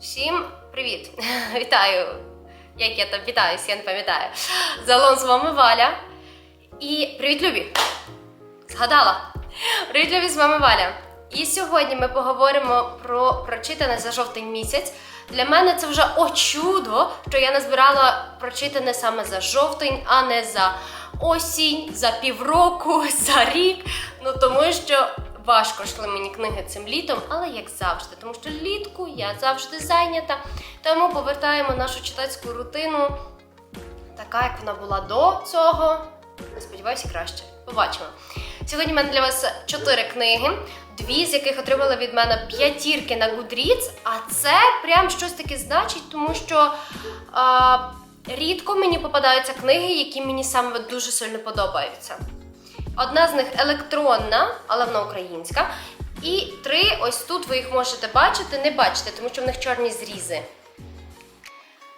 Всім привіт! Вітаю! Як я там вітаюсь, я не пам'ятаю. Залон з вами Валя. І привіт, Любі! Згадала! Привіт, Любі, з вами Валя. І сьогодні ми поговоримо про прочитане за жовтень місяць. Для мене це вже о чудо, що я назбирала прочитане саме за жовтень, а не за осінь, за півроку, за рік. Ну тому що важко йшли мені книги цим літом, але як завжди, тому що влітку я завжди зайнята. Тому повертаємо нашу читацьку рутину, така як вона була до цього. Я сподіваюся, краще. Побачимо. Сьогодні в мене для вас чотири книги, дві з яких отримали від мене п'ятірки на Goodreads, а це прям щось таке значить, тому що а, рідко мені попадаються книги, які мені саме дуже сильно подобаються. Одна з них електронна, але вона українська. І три, ось тут ви їх можете бачити, не бачите, тому що в них чорні зрізи.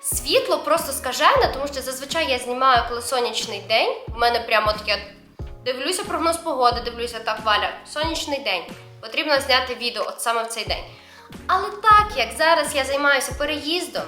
Світло просто скажене, тому що зазвичай я знімаю, коли сонячний день. У мене прямо я дивлюся прогноз погоди, дивлюся так, Валя, сонячний день. Потрібно зняти відео от саме в цей день. Але так як зараз я займаюся переїздом,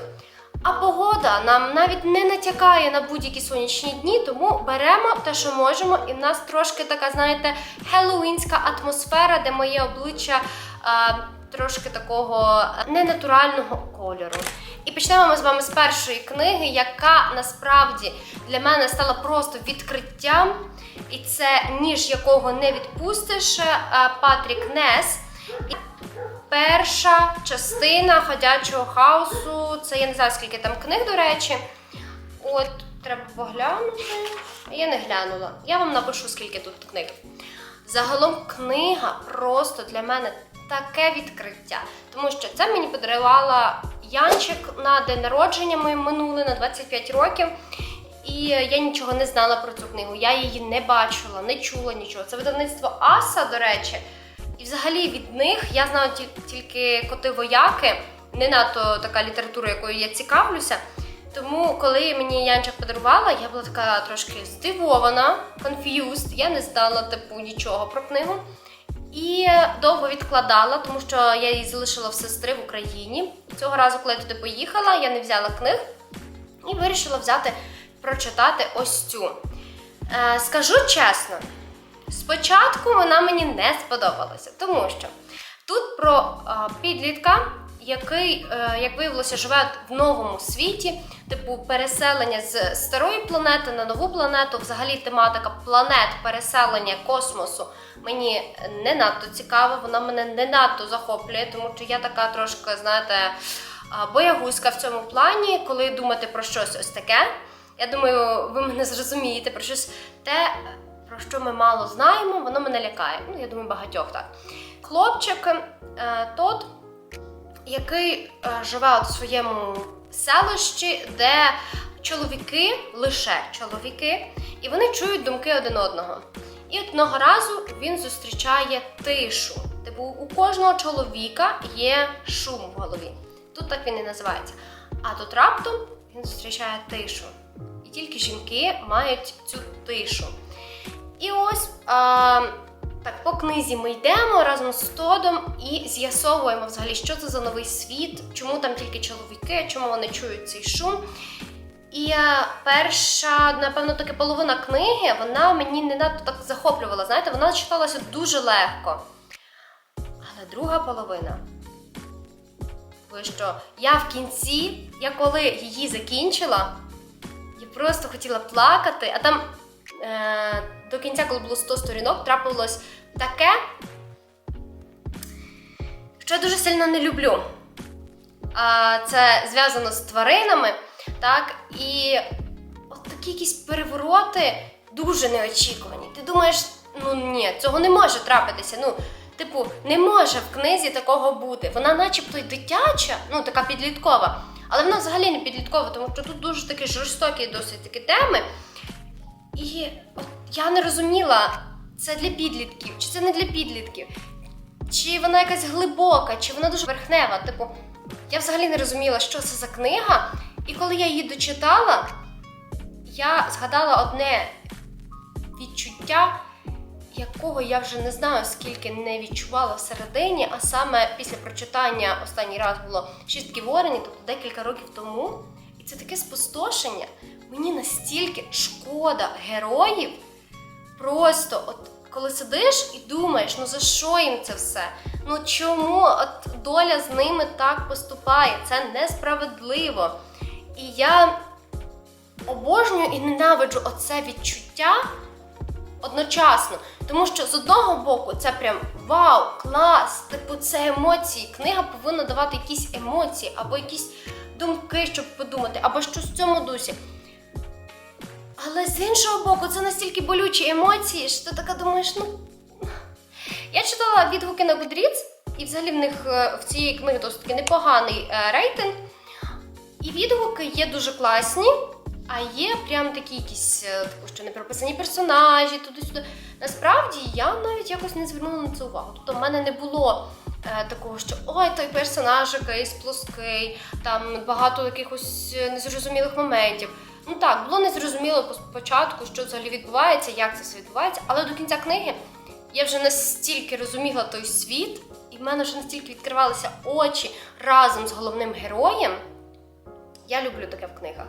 а погода нам навіть не натякає на будь-які сонячні дні, тому беремо те, що можемо, і в нас трошки така, знаєте, хеллоуінська атмосфера, де моє обличчя а, трошки такого ненатурального кольору. І почнемо ми з вами з першої книги, яка насправді для мене стала просто відкриттям. І це ніж якого не відпустиш а, Патрік Нес. Перша частина ходячого хаосу. Це я не знаю, скільки там книг, до речі. От, треба поглянути. Я не глянула. Я вам напишу, скільки тут книг. Загалом книга просто для мене таке відкриття. Тому що це мені подарувала Янчик на день народження моє минуле на 25 років. І я нічого не знала про цю книгу. Я її не бачила, не чула нічого. Це видавництво Аса, до речі. І взагалі від них я знала ті- тільки коти вояки, не надто така література, якою я цікавлюся. Тому, коли мені Янчик подарувала, я була така трошки здивована, confused, я не знала типу нічого про книгу. І довго відкладала, тому що я її залишила в сестри в Україні. Цього разу, коли я туди поїхала, я не взяла книг і вирішила взяти прочитати ось цю. Е, скажу чесно, спочатку вона мені не сподобалася, тому що тут про е, підлітка, який, е, як виявилося, живе в новому світі, типу переселення з старої планети на нову планету. Взагалі тематика планет, переселення космосу мені не надто цікава, вона мене не надто захоплює, тому що я така трошки, знаєте, а, боягузка в цьому плані, коли думати про щось ось таке. Я думаю, ви мене зрозумієте про щось те, про що ми мало знаємо, воно мене лякає. Ну, я думаю, багатьох так. Хлопчик е, тот, який е, живе в своєму селищі, де чоловіки, лише чоловіки, і вони чують думки один одного. І одного разу він зустрічає тишу. Типу, у кожного чоловіка є шум в голові. Тут так він і називається. А тут раптом він зустрічає тишу. І тільки жінки мають цю тишу. І ось а, так по книзі ми йдемо разом з Тодом і з'ясовуємо взагалі, що це за новий світ, чому там тільки чоловіки, чому вони чують цей шум. І е, перша, напевно, таки половина книги, вона мені не надто так захоплювала. Знаєте, вона читалася дуже легко. Але друга половина. Ви що, я в кінці, я коли її закінчила, я просто хотіла плакати, а там е, до кінця, коли було 100 сторінок, трапилось таке, що я дуже сильно не люблю. Це зв'язано з тваринами, так? І от такі якісь перевороти дуже неочікувані. Ти думаєш, ну ні, цього не може трапитися. Ну, типу, не може в книзі такого бути. Вона начебто й дитяча, ну така підліткова, але вона взагалі не підліткова, тому що тут дуже такі жорстокі досить такі теми. І от я не розуміла, це для підлітків, чи це не для підлітків, чи вона якась глибока, чи вона дуже верхнева. Типу, я взагалі не розуміла, що це за книга. І коли я її дочитала, я згадала одне відчуття, якого я вже не знаю, скільки не відчувала всередині, а саме після прочитання останній раз було шістки ворені, тобто декілька років тому. І це таке спустошення. Мені настільки шкода героїв. Просто, от коли сидиш і думаєш, ну за що їм це все? Ну чому от доля з ними так поступає? Це несправедливо. І я обожнюю і ненавиджу оце відчуття одночасно. Тому що з одного боку це прям вау, клас, типу, це емоції. Книга повинна давати якісь емоції або якісь думки, щоб подумати, або щось в цьому дусі. Але з іншого боку, це настільки болючі емоції, що ти така думаєш, ну. Я читала відгуки на Goodreads, і взагалі в них е, в цієї книги досить таки непоганий е, рейтинг. І відгуки є дуже класні, а є прям такі якісь, е, що не прописані персонажі, туди-сюди. Насправді я навіть якось не звернула на це увагу. Тобто в мене не було такого, що ой, той персонаж якийсь плоский, там багато якихось незрозумілих моментів. Ну так, було незрозуміло спочатку, що взагалі відбувається, як це все відбувається, але до кінця книги я вже настільки розуміла той світ, і в мене вже настільки відкривалися очі разом з головним героєм. Я люблю таке в книгах.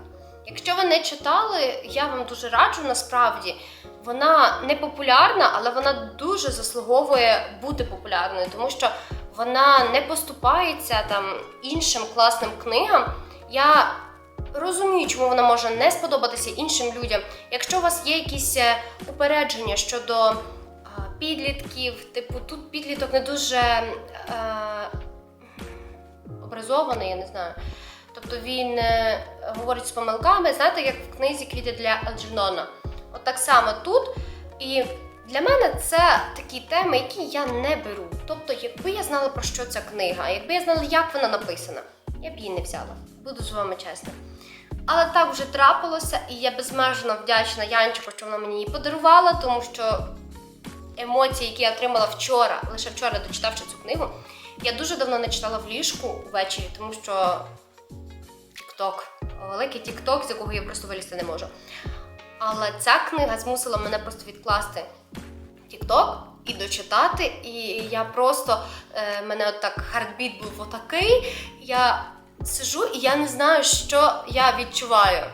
Якщо ви не читали, я вам дуже раджу насправді. Вона не популярна, але вона дуже заслуговує бути популярною, тому що вона не поступається там іншим класним книгам. Я розумію, чому вона може не сподобатися іншим людям. Якщо у вас є якісь е, упередження щодо а, підлітків, типу тут підліток не дуже е, образований, я не знаю. Тобто він е, говорить з помилками, знаєте, як в книзі Квіти для Алджернона. От так само тут. І для мене це такі теми, які я не беру. Тобто, якби я знала про що ця книга, якби я знала, як вона написана, я б її не взяла. Буду з вами чесна. Але так вже трапилося, і я безмежно вдячна Янчику, що вона мені її подарувала, тому що емоції, які я отримала вчора, лише вчора дочитавши цю книгу, я дуже давно не читала в ліжку ввечері, тому що Тік-Ток, великий Тік-Ток, з якого я просто вилізти не можу. Але ця книга змусила мене просто відкласти Тік-Ток і дочитати. І я просто е, мене от так хардбіт був отакий. Я сижу і я не знаю, що я відчуваю.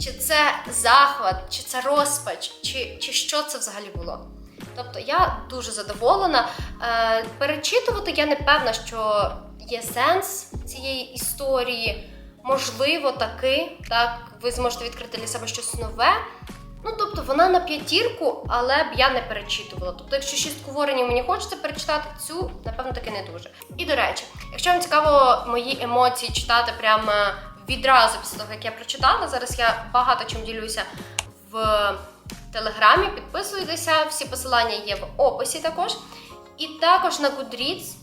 Чи це захват, чи це розпач, чи, чи що це взагалі було. Тобто я дуже задоволена. Е, перечитувати я не певна, що є сенс цієї історії. Можливо, таки, так, ви зможете відкрити для себе щось нове. Ну, тобто, вона на п'ятірку, але б я не перечитувала. Тобто, якщо шістку воронів мені хочеться перечитати, цю, напевно, таки не дуже. І до речі, якщо вам цікаво мої емоції читати прямо відразу після того, як я прочитала, зараз я багато чим ділюся в телеграмі. Підписуйтеся, всі посилання є в описі також. І також на Goodreads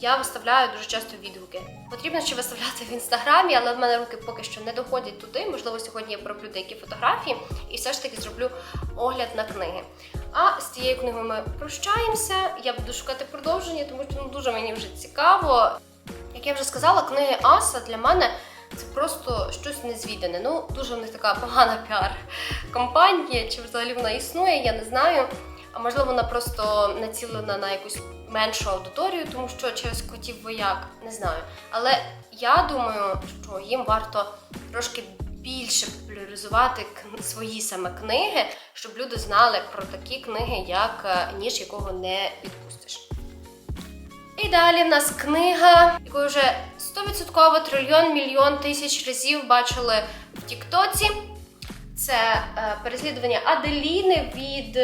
я виставляю дуже часто відгуки. Потрібно ще виставляти в інстаграмі, але в мене руки поки що не доходять туди. Можливо, сьогодні я пороблю деякі фотографії і все ж таки зроблю огляд на книги. А з цією книгою ми прощаємося. Я буду шукати продовження, тому що ну, дуже мені вже цікаво. Як я вже сказала, книги Аса для мене це просто щось незвідане. Ну, дуже в них така погана піар-компанія, чи взагалі вона існує, я не знаю. А можливо, вона просто націлена на якусь меншу аудиторію, тому що через котів вояк не знаю. Але я думаю, що їм варто трошки більше популяризувати свої саме книги, щоб люди знали про такі книги, як е, ніж якого не відпустиш. І далі в нас книга, яку вже 100% трильйон мільйон тисяч разів бачили в Тіктоці. Це е, переслідування Аделіни від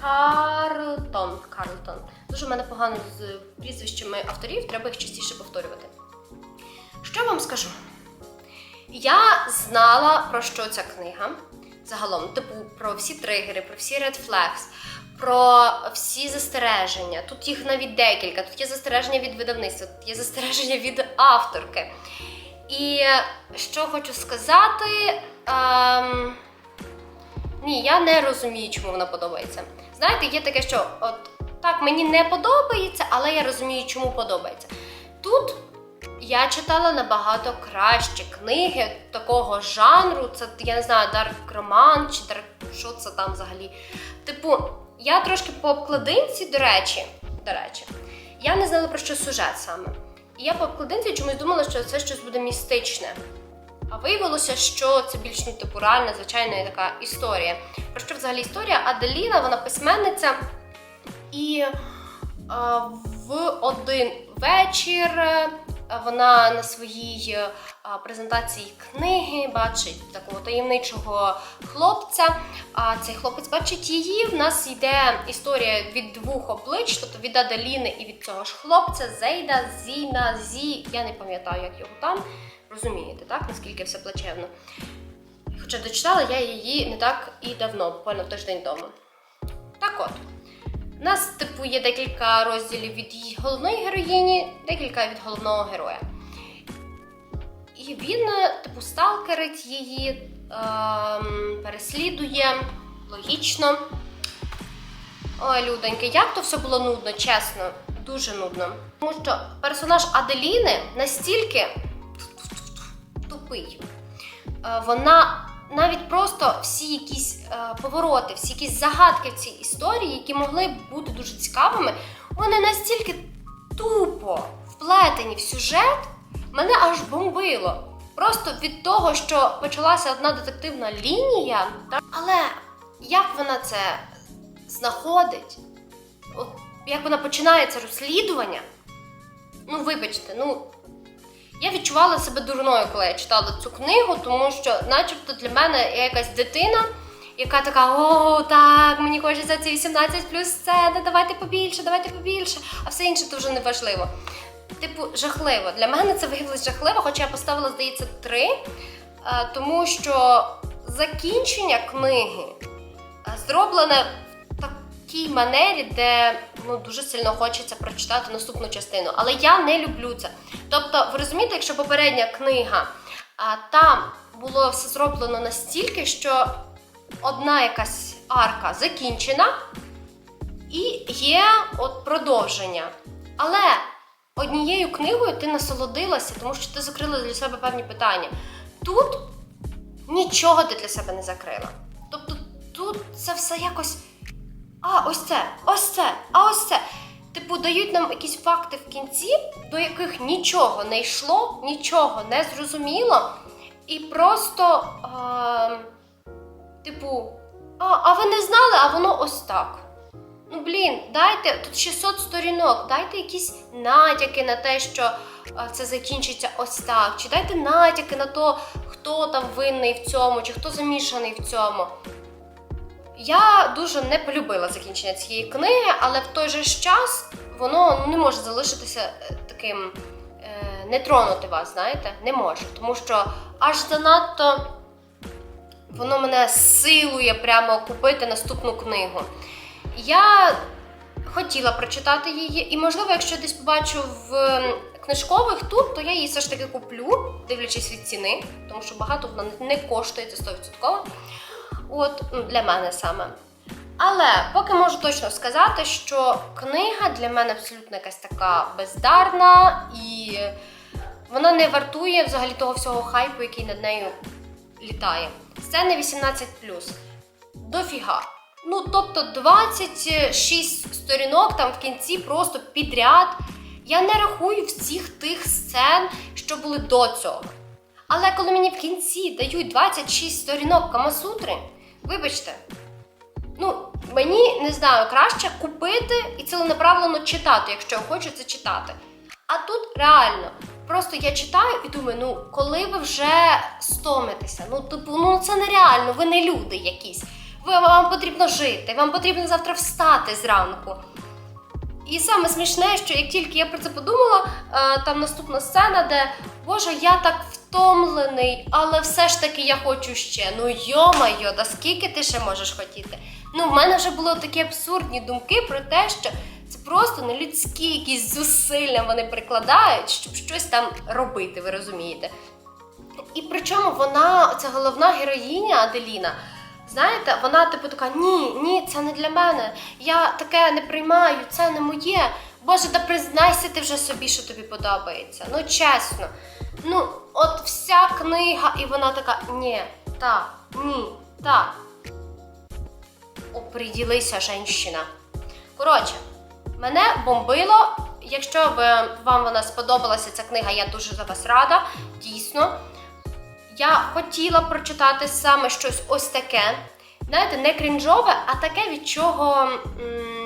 Карлтон. Карлтон. Дуже в мене погано з прізвищами авторів, треба їх частіше повторювати. Що вам скажу? Я знала про що ця книга. Загалом, типу, про всі тригери, про всі red flags, про всі застереження. Тут їх навіть декілька. Тут є застереження від видавництва, тут є застереження від авторки. І що хочу сказати. Ем... Ні, я не розумію, чому вона подобається. Знаєте, є таке, що от так, мені не подобається, але я розумію, чому подобається. Тут я читала набагато кращі книги такого жанру. Це я не знаю, дарк роман чи дарк що це там взагалі. Типу, я трошки по обкладинці, до речі, до речі, я не знала про що сюжет саме. І я по обкладинці чомусь думала, що це щось буде містичне. А виявилося, що це більш ну, типу реальна, така історія. Про що взагалі історія? Аделіна, вона письменниця, і е, в один вечір е, вона на своїй е, презентації книги бачить такого таємничого хлопця. А цей хлопець бачить її. В нас йде історія від двох облич, тобто від Аделіни і від цього ж хлопця Зейда, Зіна, Зі. Я не пам'ятаю, як його там. Розумієте, так? Наскільки все плачевно. Хоча дочитала я її не так і давно, буквально тиждень тому. Так от. У нас, типу, є декілька розділів від головної героїні, декілька від головного героя. І він, е, типу, сталкерить її, ем, переслідує, логічно. Ой, людоньки, як то все було нудно, чесно, дуже нудно. Тому що персонаж Аделіни настільки тупий. Е, Вона навіть просто всі якісь е, повороти, всі якісь загадки в цій історії, які могли б бути дуже цікавими, вони настільки тупо вплетені в сюжет, мене аж бомбило. Просто від того, що почалася одна детективна лінія, але як вона це знаходить, як вона починає це розслідування, ну вибачте, ну я відчувала себе дурною, коли я читала цю книгу, тому що, начебто, для мене я якась дитина, яка така: о, так, мені хочеться ці 18 плюс сцени, давайте побільше, давайте побільше, а все інше то вже не. Типу, жахливо. Для мене це виявилось жахливо, хоча я поставила, здається, три, е, тому що закінчення книги е, зроблене в такій манері, де ну, дуже сильно хочеться прочитати наступну частину. Але я не люблю це. Тобто, ви розумієте, якщо попередня книга, а, там було все зроблено настільки, що одна якась арка закінчена, і є от продовження. Але однією книгою ти насолодилася, тому що ти закрила для себе певні питання. Тут нічого ти для себе не закрила. Тобто тут це все якось. А, ось це, ось це, а ось це. Типу, дають нам якісь факти в кінці, до яких нічого не йшло, нічого не зрозуміло. І просто, е, типу, а, а ви не знали, а воно ось так. Ну, блін, дайте тут 600 сторінок, дайте якісь натяки на те, що е, це закінчиться ось так. Чи дайте натяки на то, хто там винний в цьому, чи хто замішаний в цьому. Я дуже не полюбила закінчення цієї книги, але в той же час воно не може залишитися е, таким е, не тронути вас, знаєте, не може. Тому що аж занадто воно мене силує прямо купити наступну книгу. Я хотіла прочитати її, і, можливо, якщо десь побачу в книжкових тут, то я її все ж таки куплю, дивлячись від ціни, тому що багато вона не коштує, це 100%. От для мене саме. Але поки можу точно сказати, що книга для мене абсолютно якась така бездарна, і вона не вартує взагалі того всього хайпу, який над нею літає. Сцени 18 дофіга. Ну, тобто 26 сторінок там в кінці просто підряд. Я не рахую всіх тих сцен, що були до цього. Але коли мені в кінці дають 26 сторінок Камасутри, вибачте, ну, мені не знаю, краще купити і ціленаправленно читати, якщо я хочу це читати. А тут реально, просто я читаю і думаю, ну коли ви вже стомитеся? Ну, типу, ну це нереально, ви не люди якісь. Ви, вам потрібно жити, вам потрібно завтра встати зранку. І саме смішне, що як тільки я про це подумала, е, там наступна сцена, де Боже, я так втомлений, але все ж таки я хочу ще. Ну йо-майо, да скільки ти ще можеш хотіти? Ну, в мене вже були такі абсурдні думки про те, що це просто нелюдські якісь зусилля вони прикладають, щоб щось там робити, ви розумієте? І причому вона, ця головна героїня Аделіна, знаєте, вона типу така: ні, ні, це не для мене. Я таке не приймаю, це не моє. Боже, да признайся ти вже собі, що тобі подобається. Ну чесно. Ну, от вся книга, і вона така: ні, так, ні, так. оприділися, женщина. Коротше, мене бомбило. Якщо б вам вона сподобалася ця книга, я дуже за вас рада. Дійсно. Я хотіла прочитати саме щось ось таке. Знаєте, не крінжове, а таке, від чого м,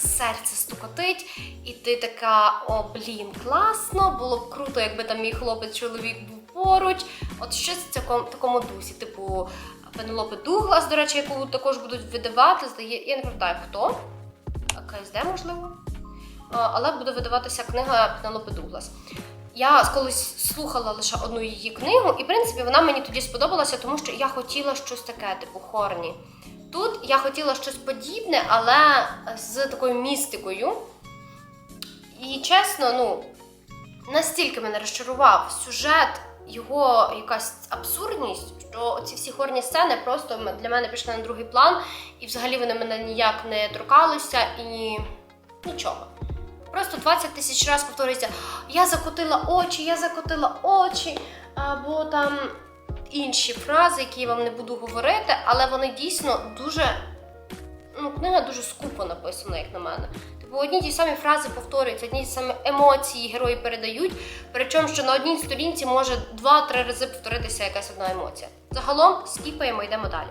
серце стукотить, і ти така, о, блін, класно, було б круто, якби там мій хлопець-чоловік був поруч. От щось в такому, такому дусі, типу Пенелопи Дуглас, до речі, яку також будуть видавати. Здає, я не пам'ятаю хто. КСД, можливо. Але буде видаватися книга Пенелопи Дуглас. Я колись слухала лише одну її книгу, і в принципі вона мені тоді сподобалася, тому що я хотіла щось таке, типу хорні. Тут я хотіла щось подібне, але з такою містикою. І чесно, ну, настільки мене розчарував сюжет, його якась абсурдність, що ці всі хорні сцени просто для мене пішли на другий план, і взагалі вони мене ніяк не торкалися і нічого. Просто 20 тисяч разів повторюється: я закотила очі, я закотила очі, або там інші фрази, які я вам не буду говорити, але вони дійсно дуже. Ну, книга дуже скупо написана, як на мене. Типу, одні ті самі фрази повторюються, одні ті самі емоції герої передають. Причому, що на одній сторінці може два-три рази повторитися якась одна емоція. Загалом скіпаємо, йдемо далі.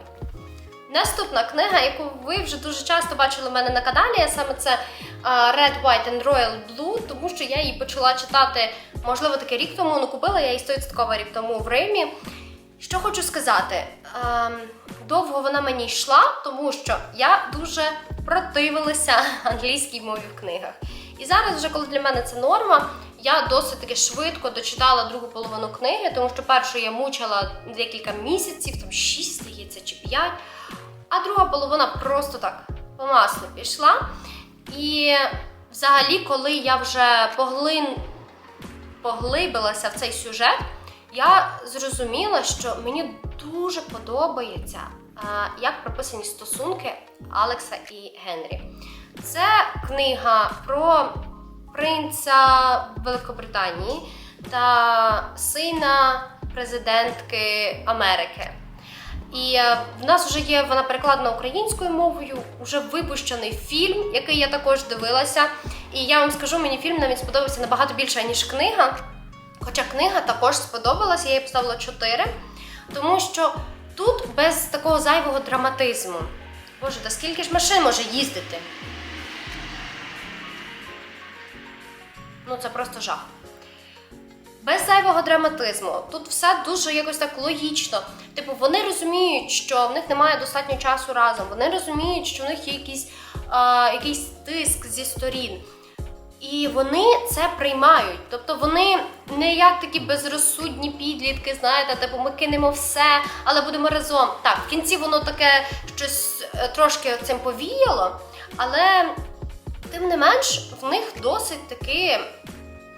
Наступна книга, яку ви вже дуже часто бачили в мене на каналі, саме це Red, White and Royal Blue, тому що я її почала читати, можливо, таки рік тому, ну купила я її 100% рік тому в Римі. Що хочу сказати, ем, довго вона мені йшла, тому що я дуже противилася англійській мові в книгах. І зараз, вже коли для мене це норма, я досить таки швидко дочитала другу половину книги, тому що першу я мучила декілька місяців, там 6, здається, чи 5, а друга половина просто так по маслу пішла. І взагалі, коли я вже поглин... поглибилася в цей сюжет, я зрозуміла, що мені дуже подобається, як прописані стосунки Алекса і Генрі. Це книга про принца Великобританії та сина президентки Америки. І е, в нас вже є вона перекладена українською мовою, вже випущений фільм, який я також дивилася. І я вам скажу, мені фільм навіть сподобався набагато більше, ніж книга. Хоча книга також сподобалася, я їй поставила 4, тому що тут без такого зайвого драматизму. Боже, та скільки ж машин може їздити? Ну, це просто жах. Без зайвого драматизму. Тут все дуже якось так логічно. Типу, вони розуміють, що в них немає достатньо часу разом. Вони розуміють, що в них є якийсь, а, якийсь тиск зі сторін. І вони це приймають. Тобто вони не як такі безрозсудні підлітки, знаєте, типу ми кинемо все, але будемо разом. Так, в кінці воно таке щось е, трошки цим повіяло, але тим не менш в них досить таки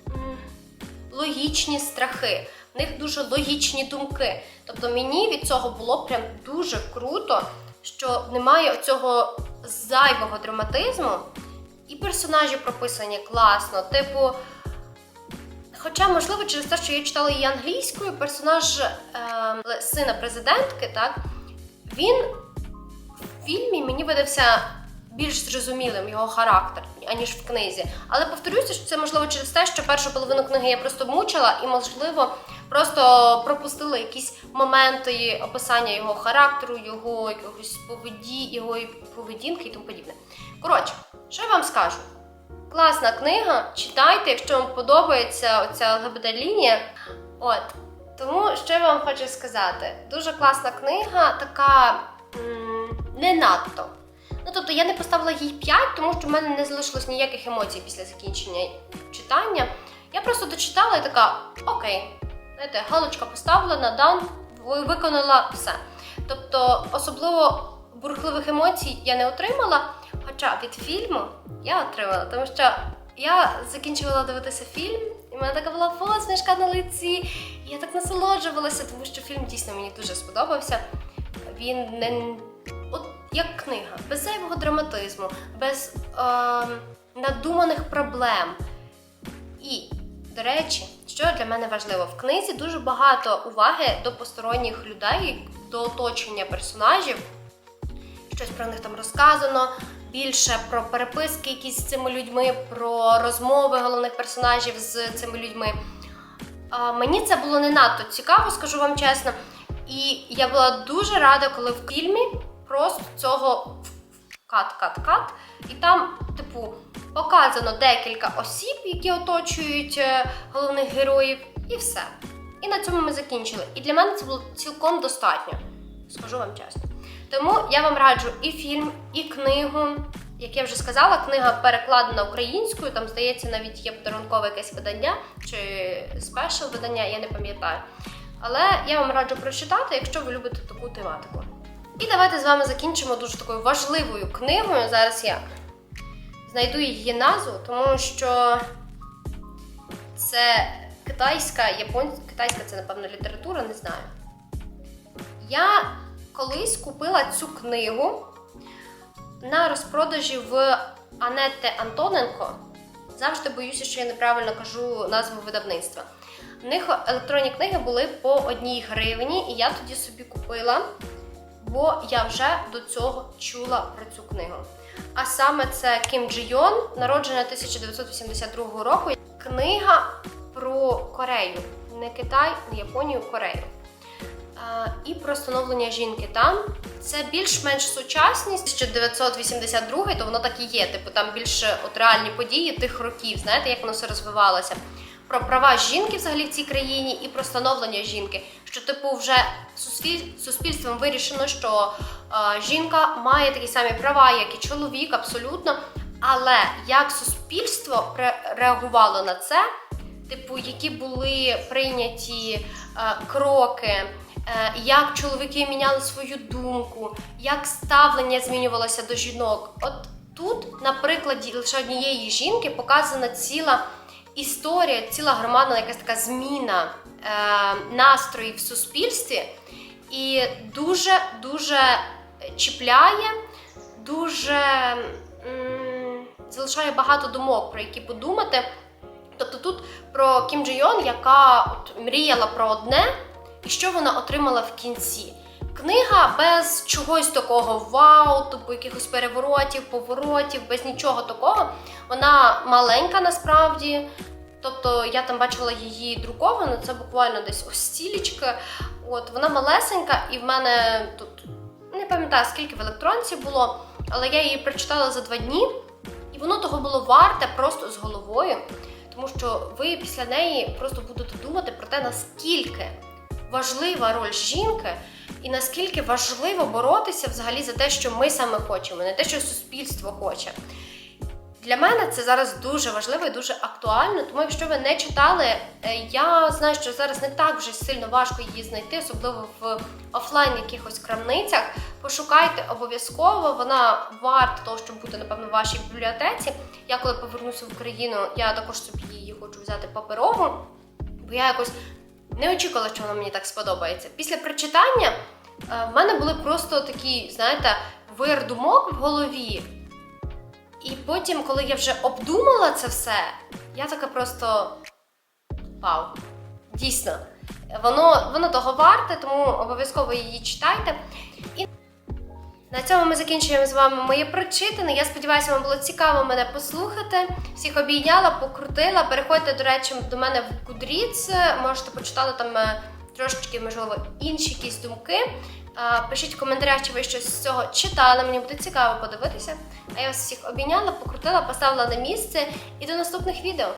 м, логічні страхи, в них дуже логічні думки. Тобто мені від цього було прям дуже круто, що немає цього зайвого драматизму. І персонажі прописані класно. Типу, хоча, можливо, через те, що я читала її англійською, персонаж е, сина президентки, так, він в фільмі мені видався більш зрозумілим його характер, аніж в книзі. Але повторюся, що це можливо через те, що першу половину книги я просто мучила і, можливо, просто пропустила якісь моменти описання його характеру, його якогось поведі, його поведінки і тому подібне. Коротше, що я вам скажу? Класна книга, читайте, якщо вам подобається оця ЛГБТ-лінія. От. Тому що я вам хочу сказати? Дуже класна книга, така не надто. Ну, тобто я не поставила їй 5, тому що в мене не залишилось ніяких емоцій після закінчення читання. Я просто дочитала і така, окей, знаєте, галочка поставлена, дан, ви- виконала все. Тобто, особливо бурхливих емоцій я не отримала. Хоча від фільму я отримала, тому що я закінчувала дивитися фільм, і в мене така була посмішка на лиці. І я так насолоджувалася, тому що фільм дійсно мені дуже сподобався. Він не от як книга, без зайвого драматизму, без е, надуманих проблем. І, до речі, що для мене важливо, в книзі дуже багато уваги до посторонніх людей, до оточення персонажів щось про них там розказано, більше про переписки якісь з цими людьми, про розмови головних персонажів з цими людьми. Мені це було не надто цікаво, скажу вам чесно. І я була дуже рада, коли в фільмі просто цього кат, кат, кат. І там, типу, показано декілька осіб, які оточують е, головних героїв, і все. І на цьому ми закінчили. І для мене це було цілком достатньо, скажу вам чесно. Тому я вам раджу і фільм, і книгу. Як я вже сказала, книга перекладена українською, там, здається, навіть є подарункове якесь видання чи спешл видання, я не пам'ятаю. Але я вам раджу прочитати, якщо ви любите таку тематику. І давайте з вами закінчимо дуже такою важливою книгою. Зараз я знайду її назву, тому що це китайська, японська, китайська це, напевно, література, не знаю. Я колись купила цю книгу на розпродажі в Анетти Антоненко. Завжди боюся, що я неправильно кажу назву видавництва. В них електронні книги були по одній гривні, і я тоді собі купила, бо я вже до цього чула про цю книгу. А саме це Кім Джі Йон, народжена 1982 року. Книга про Корею. Не Китай, не Японію, Корею. І про становлення жінки там. Це більш-менш сучасність 1982, то воно так і є. Типу там більше от реальні події тих років, знаєте, як воно все розвивалося. Про права жінки взагалі в цій країні і про становлення жінки. Що, типу, вже суспільством вирішено, що е, жінка має такі самі права, як і чоловік, абсолютно. Але як суспільство реагувало на це, типу, які були прийняті е, кроки, як чоловіки міняли свою думку, як ставлення змінювалося до жінок. От тут, на прикладі лише однієї жінки, показана ціла історія, ціла громадна якась така зміна е, настроїв в суспільстві, і дуже дуже чіпляє, дуже залишає багато думок, про які подумати. Тобто тут про Кім Джі яка от мріяла про одне, і що вона отримала в кінці. Книга без чогось такого вау, типу якихось переворотів, поворотів, без нічого такого. Вона маленька насправді. Тобто я там бачила її друковану, це буквально десь ось стілечка. От вона малесенька, і в мене тут не пам'ятаю скільки в електронці було, але я її прочитала за два дні, і воно того було варте просто з головою, тому що ви після неї просто будете думати про те, наскільки важлива роль жінки, і наскільки важливо боротися взагалі за те, що ми саме хочемо, не те, що суспільство хоче. Для мене це зараз дуже важливо і дуже актуально, тому якщо ви не читали, е, я знаю, що зараз не так вже сильно важко її знайти, особливо в офлайн якихось крамницях. Пошукайте обов'язково, вона варта того, щоб бути, напевно, в вашій бібліотеці. Я коли повернуся в Україну, я також собі її хочу взяти паперову, бо я якось не очікувала, що воно мені так сподобається. Після прочитання е, в мене були просто такі, знаєте, вир думок в голові. І потім, коли я вже обдумала це все, я така просто вау. Дійсно, воно, воно того варте, тому обов'язково її читайте. І на цьому ми закінчуємо з вами моє прочитане. Я сподіваюся, вам було цікаво мене послухати. Всіх обійняла, покрутила. Переходьте, до речі, до мене в Goodreads, можете почитати там е, трошечки, можливо, інші якісь думки. Пишіть в коментарях, чи ви щось з цього читали. Мені буде цікаво подивитися. А я вас всіх обійняла, покрутила, поставила на місце і до наступних відео.